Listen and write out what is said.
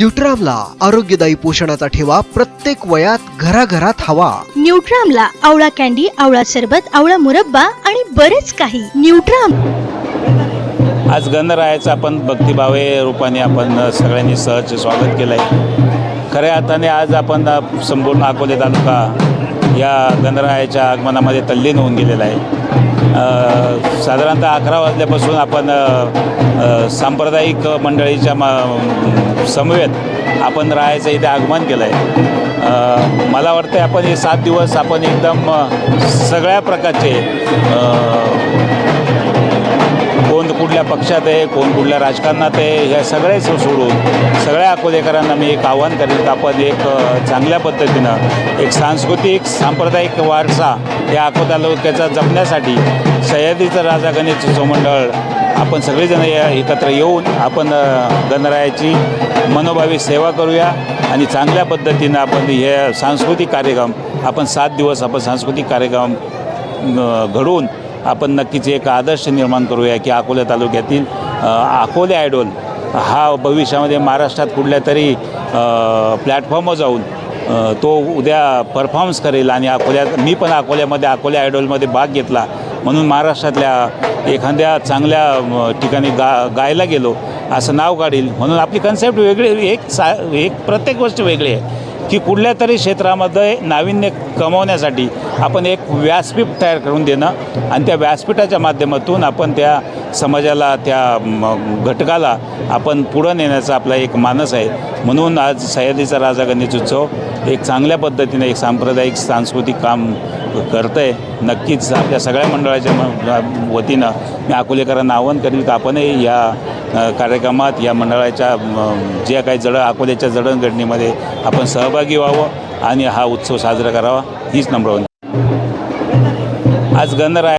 न्यूट्रामला आरोग्यदायी पोषणाचा ठेवा प्रत्येक वयात घराघरात हवा. न्यूट्रामला आवळा कॅन्डी आवळा सरबत आवळा मुरब्बा आणि बरेच काही. न्यूट्राम आज गणरायाचं आपण भक्तिभावे रूपाने आपण सगळ्यांनी सहज स्वागत केलं आहे खऱ्या अर्थाने आज आपण संपूर्ण अकोले तालुका या गणरायाच्या आगमनामध्ये तल्लीन होऊन गेलेला आहे. साधारणतः अकरा वाजल्यापासून आपण सांप्रदायिक मंडळीच्या म समवेत आपण रायाचं इथे आगमन केलं आहे मला वाटतं आपण हे सात दिवस आपण एकदम सगळ्या प्रकारचे कुठल्या पक्षात आहे कोण कुठल्या राजकारणात आहे ह्या सगळ्याच सोडून सगळ्या अकोलेकरांना मी एक आव्हान करेन की आपण एक चांगल्या पद्धतीनं एक सांस्कृतिक सांप्रदायिक वारसा या अकोला तालुक्याचा जपण्यासाठी सह्याद्रीचं राजा गणेश उत्सव मंडळ आपण सगळेजण या एकत्र येऊन आपण गणरायाची मनोभावी सेवा करूया आणि चांगल्या पद्धतीनं आपण हे सांस्कृतिक कार्यक्रम आपण सात दिवस आपण सांस्कृतिक कार्यक्रम घडवून आपण नक्कीच एक आदर्श निर्माण करूया की अकोला तालुक्यातील अकोले आयडॉल हा भविष्यामध्ये महाराष्ट्रात कुठल्या तरी प्लॅटफॉर्मवर जाऊन तो उद्या परफॉर्मन्स करेल आणि अकोल्यात मी पण अकोल्यामध्ये अकोले आयडॉलमध्ये भाग घेतला. म्हणून महाराष्ट्रातल्या एखाद्या चांगल्या ठिकाणी गा गायला गेलो असं नाव काढील. म्हणून आपली कन्सेप्ट वेगळी एक सा एक प्रत्येक गोष्ट वेगळी आहे. की कुठल्या तरी क्षेत्रामध्ये नाविन्य कमवण्यासाठी आपण एक व्यासपीठ तयार करून देणं आणि त्या व्यासपीठाच्या माध्यमातून आपण त्या समाजाला त्या घटकाला आपण पुढं नेण्याचा आपला एक मानस आहे. म्हणून आज सह्याद्रीचा राजा गणेश उत्सव एक चांगल्या पद्धतीने एक सांप्रदायिक सांस्कृतिक काम करतं आहे नक्कीच आपल्या सगळ्या मंडळाच्या म- वतीनं मी अकोलेकरांना आवाहन करील की आपणही या कार्यक्रमात या मंडळाच्या ज्या जे काही जड अकोल्याच्या जडणघडणीमध्ये आपण सहभागी व्हावं आणि हा उत्सव साजरा करावा हीच नम्र आज गणराय